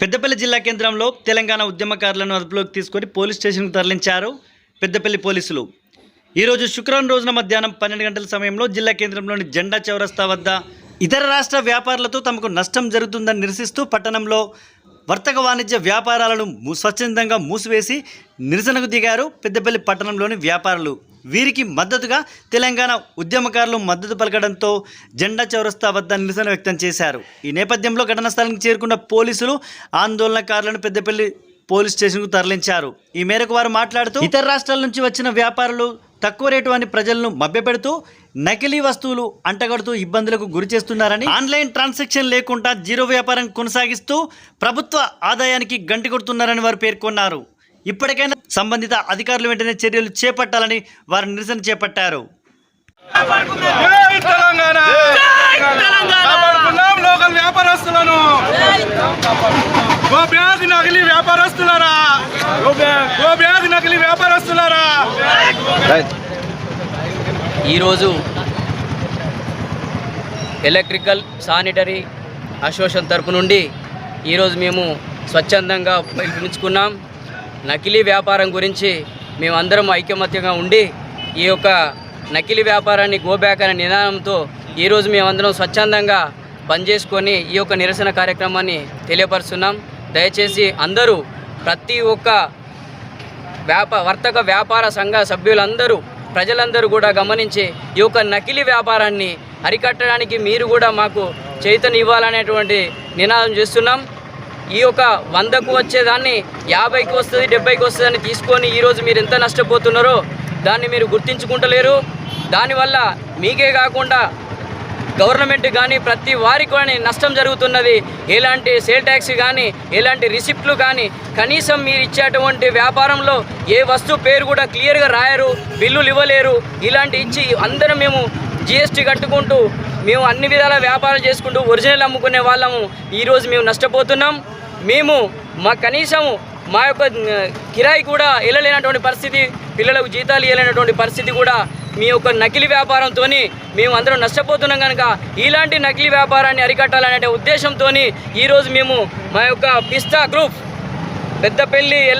పెద్దపల్లి జిల్లా కేంద్రంలో తెలంగాణ ఉద్యమకారులను అదుపులోకి తీసుకొని పోలీస్ స్టేషన్కు తరలించారు పెద్దపల్లి పోలీసులు. ఈరోజు శుక్రవారం రోజున మధ్యాహ్నం పన్నెండు గంటల సమయంలో జిల్లా కేంద్రంలోని జెండా చౌరస్తా వద్ద ఇతర రాష్ట్ర వ్యాపారులతో తమకు నష్టం జరుగుతుందని నిరసిస్తూ పట్టణంలో వర్తక వాణిజ్య వ్యాపారాలను స్వచ్ఛందంగా మూసివేసి నిరసనకు దిగారు పెద్దపల్లి పట్టణంలోని వ్యాపారులు. వీరికి మద్దతుగా తెలంగాణ ఉద్యమకారులు మద్దతు పలకడంతో జెండా చౌరస్తా వద్ద నిరసన వ్యక్తం చేశారు. ఈ నేపథ్యంలో ఘటనా స్థలానికి చేరుకున్న పోలీసులు ఆందోళనకారులను పెద్దపల్లి పోలీస్ స్టేషన్కు తరలించారు. ఈ మేరకు వారు మాట్లాడుతూ ఇతర రాష్ట్రాల నుంచి వచ్చిన వ్యాపారులు తక్కువ రేటు అని ప్రజలను మభ్యపెడుతూ నకిలీ వస్తువులు అంటగడుతూ ఇబ్బందులకు గురి చేస్తున్నారని ఆన్లైన్ ట్రాన్సాక్షన్ లేకుండా జీరో వ్యాపారం కొనసాగిస్తూ ప్రభుత్వ ఆదాయానికి గంటి కొడుతున్నారని వారు పేర్కొన్నారు. ఇప్పటికైనా సంబంధిత అధికారులు వెంటనే చర్యలు చేపట్టాలని వారు నిరసన చేపట్టారు. జై తెలంగాణ! కాపాడుకున్నాం లోకల్ వ్యాపారస్తులను. గో బ్యాగ్ నకిలీ వ్యాపారస్తులారా! గో బ్యాగ్ నకిలీ వ్యాపారస్తులారా! ఈరోజు ఎలక్ట్రికల్ శానిటరీ అసోసియేషన్ తరపు నుండి ఈరోజు మేము స్వచ్ఛందంగా పిలుపునిచ్చుకున్నాం. నకిలీ వ్యాపారం గురించి మేమందరం ఐకమత్యంగా ఉండి ఈ యొక్క నకిలీ వ్యాపారాన్ని గోబ్యాక్ అనే నినాదంతో ఈరోజు మేమందరం స్వచ్ఛందంగా పనిచేసుకొని చేసుకొని ఈ యొక్క నిరసన కార్యక్రమాన్ని తెలియపరుస్తున్నాం. దయచేసి అందరూ ప్రతి ఒక్క వ్యాప వర్తక వ్యాపార సంఘ సభ్యులందరూ ప్రజలందరూ కూడా గమనించి ఈ యొక్క నకిలీ వ్యాపారాన్ని అరికట్టడానికి మీరు కూడా మాకు చైతన్యం ఇవ్వాలనేటువంటి నినాదం చేస్తున్నాం. ఈ యొక్క వందకు వచ్చేదాన్ని యాభైకి వస్తుంది డెబ్బైకి వస్తుందని తీసుకొని ఈరోజు మీరు ఎంత నష్టపోతున్నారో దాన్ని మీరు గుర్తించుకుంటలేరు. దానివల్ల మీకే కాకుండా గవర్నమెంట్ కానీ ప్రతి వారికి కానీ నష్టం జరుగుతున్నది. ఎలాంటి సేల్ ట్యాక్స్ కానీ ఎలాంటి రిసిప్ట్లు కానీ కనీసం మీరు ఇచ్చేటువంటి వ్యాపారంలో ఏ వస్తువు పేరు కూడా క్లియర్గా రాయరు బిల్లులు ఇవ్వలేరు. ఇలాంటి ఇచ్చి అందరం మేము జిఎస్టీ కట్టుకుంటూ మేము అన్ని విధాల వ్యాపారం చేసుకుంటూ ఒరిజినల్ అమ్ముకునే వాళ్ళము. ఈరోజు మేము నష్టపోతున్నాం. మేము మా కనీసము మా యొక్క కిరాయి కూడా వెళ్ళలేనటువంటి పరిస్థితి పిల్లలకు జీతాలు ఇవ్వలేనటువంటి పరిస్థితి కూడా మీ యొక్క నకిలీ వ్యాపారంతో మేము అందరం నష్టపోతున్నాం కనుక ఇలాంటి నకిలీ వ్యాపారాన్ని అరికట్టాలనే ఉద్దేశంతో ఈరోజు మేము మా యొక్క పిస్తా గ్రూప్ పెద్దపల్లి ఎలక్